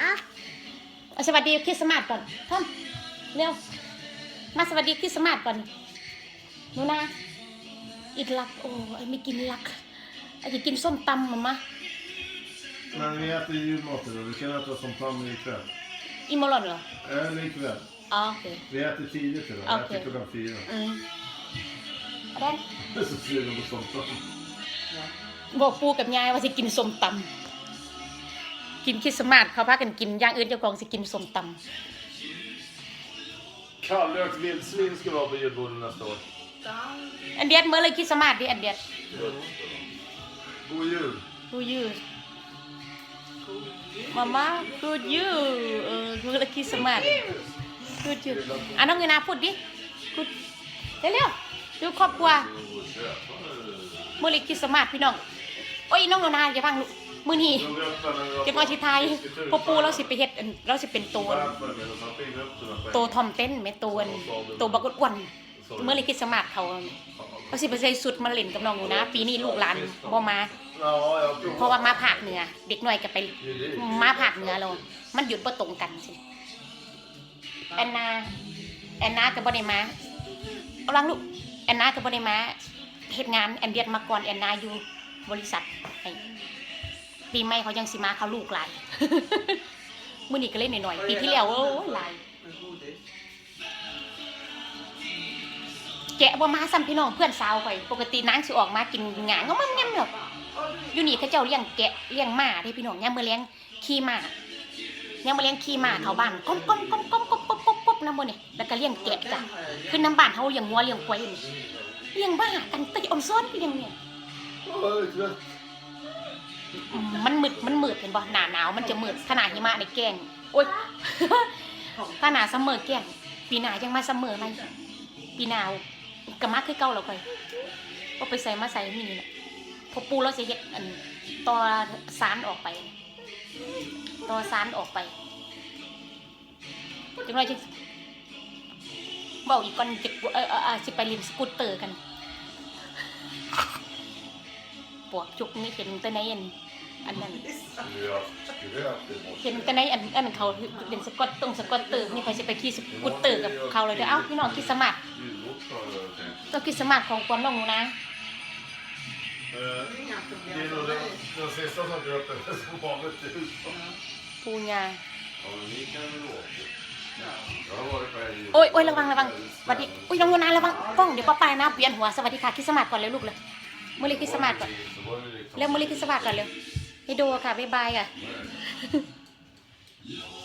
อะเอาสวัสดีคริสต์มาสก่อนท่อมเร็ว มาสวัสดีคริสต์มาสก่อนหนูนาอีกลัก โอ้ไอ้ไม่กินลักไอ้จะกินส้มตำมามา Men vi äter julmat idag. Vi kan äta som Pammy ikväll. อีโมลอนเหรอ Eller ikväll. อ๋อโอเค Vi äter tidigt idag. Okej. Vi äter klockan fyra. อืมเอาได้ Det är så sugen på sånt. บอกปูกับยายว่าสิกินส้มตำ กินคริสต์มาสเขาพากันกินอย่างอื่นเจ้าของสิกินส้มต Kallrökt vildsvin ska vara på julbordet nästa år. ำอันเดียดเมื่อเลยคริสต์มาสดิอันเดียด God jul. กูยืดมาม่ากูยืดเออเมื่อเลยคริสต์มาสกูยืดอะน้องเงินาพูดดิพูดเร็วๆดูครอบครัวเมื่อเลยคริสต์มาสพี่น้องโอ้ยน้องโนนาอย่าฟังลูก มื้อนี้เก็บไว้ที่ไทยพอปูเราสิไปเฮ็ดอันเราสิเป็นตัวตัวทอมเต้นแม่ตัวอันตัวบักอ้วนเมื่อเลยคริต์มาสเขาเขาสิไปใส่สุดมาเล่นกับน้องหนูนะ ปีนี้ลูกหลานบ่มาเพราะว่ามาภาคเหนือ เด็กน้อยก็ไปมาภาคเหนือเรามันหยุดบ่ตรงกันสิแอนนาแอนนาก็บ่ได้มาเอาลังลูกแอนนาก็บ่ได้มาเฮ็ดงานแอนเดียดมาก่อนแอนนาอยู่บริษัทไอ ปีใหม่เขายังสิมาเขาลูกหลายมื้อนี้ก็เล่นหน่อยๆปีที่แล้วโอ้ยหลายแกะบ่มาซ้ำพี่น้องเพื่อนสาวข่อยปกตินางสิออกมากินหงางก็มั่งแง่มดอกอยู่นี่เขาเจ้าเลี้ยงแกะเลี้ยงม้าเด้พี่น้องยามมื้อเลี้ยงขี่ม้ายามมื้อเลี้ยงขี่ม้าเข้าบ้านก้มก้มก้มก้มก้มก้มก้มก้มนำบ่นี่แล้วก็เลี้ยงแกะจ้ะคือน้ำบ้านเฮาเลี้ยงงัวเลี้ยงควายนี่เลี้ยงบ้ากันตะออมซ้อนพี่ยังเนี่ย มันมืดมันมืดเห็นบ่หนาหนาวมันจะมืดขนาดหิมะในแกงโอ๊ยถ้าหนาเสมอแกงปีหนายังมาเสมอไหมปีหน้าก็มาคือเก่าแล้วค่อยก็ไปใส่มาใส่มีนี่แหละพอปูเราจะเฮ็ดอันต่อสารออกไปต่อสารออกไปจังไรจะเบาอีกก่อนจะเออเออเออสิไปรียนสกูตเตอร์กันปวกจุกนี่เห็นแต่ในอัน อันนั้น Vi har haft gröt i morse. เห็นแต่ในอันอันเขาเรียนสกอตตรงสกอตเตอร์นี่ใครจะไปขี่สกูตเตอร์กับเขาเลยเด้อเอ้าพี่น้องคิดสมัคร Julbord har jag tänkt. ต้องคิดสมัครของความน้องหนูนะ Eh, Det är nog den, den sista som gröt är som vanligt jul. ปูญา Ja, men ni kan väl åka? Jag har varit på en jul. โอ้ยโอ้ยระวังระวังสวัสดีอุ้ยน้องโยนาระวังกล้องเดี๋ยวป้าไปนะเปลี่ยนหัวสวัสดีค่ะคริดสต์มาสก่อนเลยลูกเลยมือลิคริดสต์มาสก่อน Så var det liksom- เร็วมือลิคริดสต์มาสก่อนเร็ว ไปดูค่ะ บ๊ายบายค่ะ